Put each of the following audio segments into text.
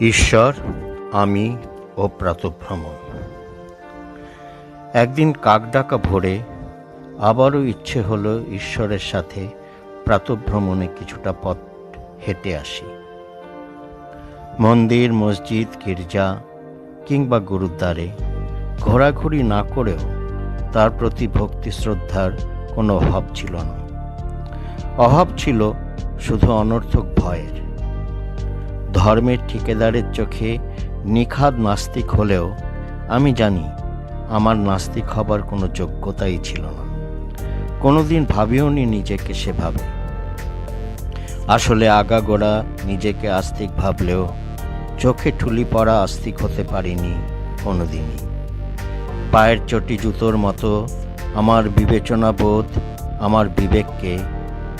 ঈশ্বর, আমি ও প্রাতভ্রমণ। একদিন কাকডাকা ভোরে আবারও ইচ্ছে হলো ঈশ্বরের সাথে প্রাতভ্রমণে কিছুটা পথ হেঁটে আসি। মন্দির, মসজিদ, গির্জা কিংবা গুরুদ্বারে ঘোরাঘুরি না করেও তার প্রতি ভক্তি শ্রদ্ধার কোনো অভাব ছিল না। অভাব ছিল শুধু অনর্থক ভয়ের। ধর্মের ঠিকাদারের চোখে নিখাদ নাস্তিক হলেও আমি জানি আমার নাস্তিক হবার কোনো যোগ্যতাই ছিল না। কোনোদিন ভাবিও নি নিজেকে সেভাবে। আসলে আগাগোড়া নিজেকে আস্তিক ভাবলেও চোখে ঠুলি পড়া আস্তিক হতে পারিনি কোনোদিনই। পায়ের চটি জুতোর মতো আমার বিবেচনা বোধ আমার বিবেককে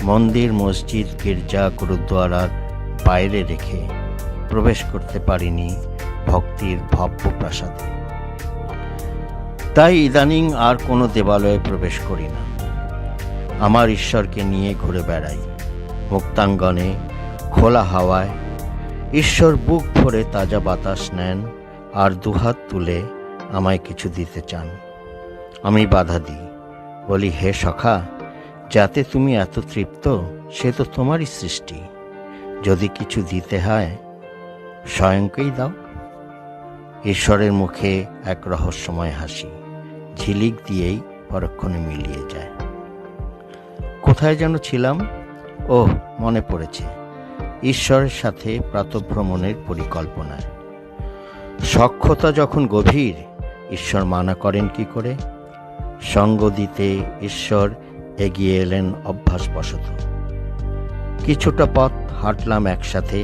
মন্দির মসজিদ, গির্জা, গুরুদ্বারার বাইরে রেখে প্রবেশ করতে পারিনি ভক্তির ভব্য প্রাসাদে তাই ইদানিং আর কোনো দেবালয়ে প্রবেশ করি না। আমার ঈশ্বরকে নিয়ে ঘুরে বেড়াই। মুক্তাঙ্গনে খোলা হাওয়ায় ঈশ্বর বুক ভরে তাজা বাতাস নেন আর দুহাত তুলে আমায় কিছু দিতে চান। আমি বাধা দিই। বলি, হে সখা যাতে তুমি এত তৃপ্ত, সে তো তোমারই সৃষ্টি। যদি কিছু দিতে হয়, স্বয়ংকেই দাও। ঈশ্বরের মুখে এক রহস্যময় হাসি, ঝিলিক দিয়েই পরক্ষণে মিলিয়ে যায়। কোথায় যেন ছিলাম? ও মনে পড়েছে। ঈশ্বরের সাথে প্রাতভ্রমণের পরিকল্পনায় সক্ষতা যখন গভীর, ঈশ্বর মানা করেন কি করে? সঙ্গ দিতে ঈশ্বর এগিয়ে এলেন অভ্যাসবশত। কিছুটা পথ হাঁটলাম একসাথে,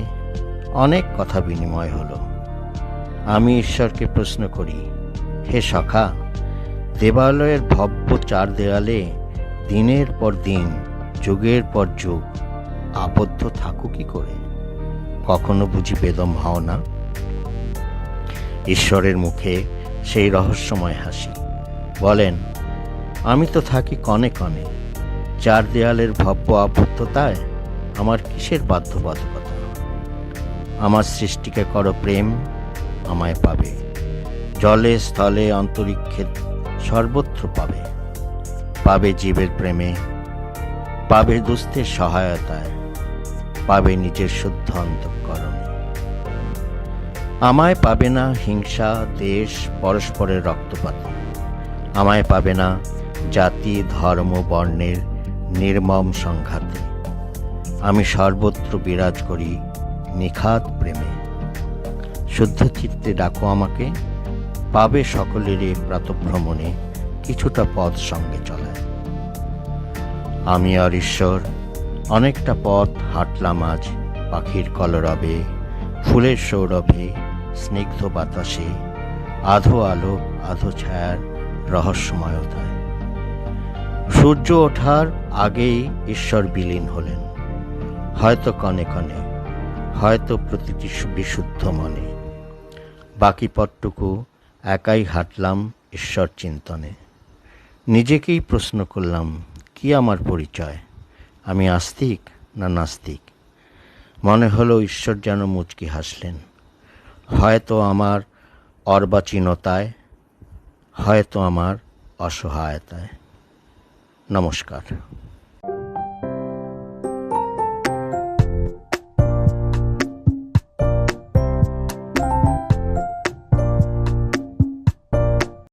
অনেক কথা বিনিময় হলো। আমি ঈশ্বরকে প্রশ্ন করি, হে সখা, দেবালয়ের ভব্য চার দেয়ালে দিনের পর দিন, যুগের পর যুগ আবদ্ধ থাকো কি করে? কখনো বুঝি বেদম হও না? ঈশ্বরের মুখে সেই রহস্যময় হাসি। বলেন, আমি তো থাকি কনে কনে চার দেয়ালের ভব্য আবদ্ধতায় আমার কিসের বাধ্যবাধকতা? আমার সৃষ্টিকে করো প্রেম, আমায় পাবে। জলে, স্থলে, অন্তরিক্ষে সর্বত্র পাবে। পাবে জীবের প্রেমে, পাবে দুস্থের সহায়তায়, পাবে নিজের শুদ্ধ অন্তঃকরণে। আমায় পাবে না হিংসা, দেশ, পরস্পরের রক্তপাত। আমায় পাবে না জাতি, ধর্ম, বর্ণের নির্মম সংঘাতে। আমি সর্বত্র বিরাজ করি নিখাত প্রেমে। শুদ্ধ চিত্তে ডাকো আমাকে, পাবে সকলেরই প্রাতভ্রমণে কিছুটা পথ সঙ্গে চলায়। আমি আর ঈশ্বর, অনেকটা পথ হাঁটলাম আজ পাখির কলরবে, ফুলের সৌরভে, স্নিগ্ধ বাতাসে, আধো আলো, আধো ছায়ার রহস্যময়তায়। সূর্য ওঠার আগেই ঈশ্বর বিলীন হলেন। হয়তো কনে কনে, হয়তো প্রতিটি বিশুদ্ধ মনে। বাকি পথটুকু একাই হাঁটলাম ঈশ্বর চিন্তনে। নিজেকেই প্রশ্ন করলাম, কি আমার পরিচয়? আমি আস্তিক না নাস্তিক? মনে হলো ঈশ্বর যেন মুচকি হাসলেন। হয়তো আমার অর্বাচীনতায়, হয়তো আমার অসহায়তায়। নমস্কার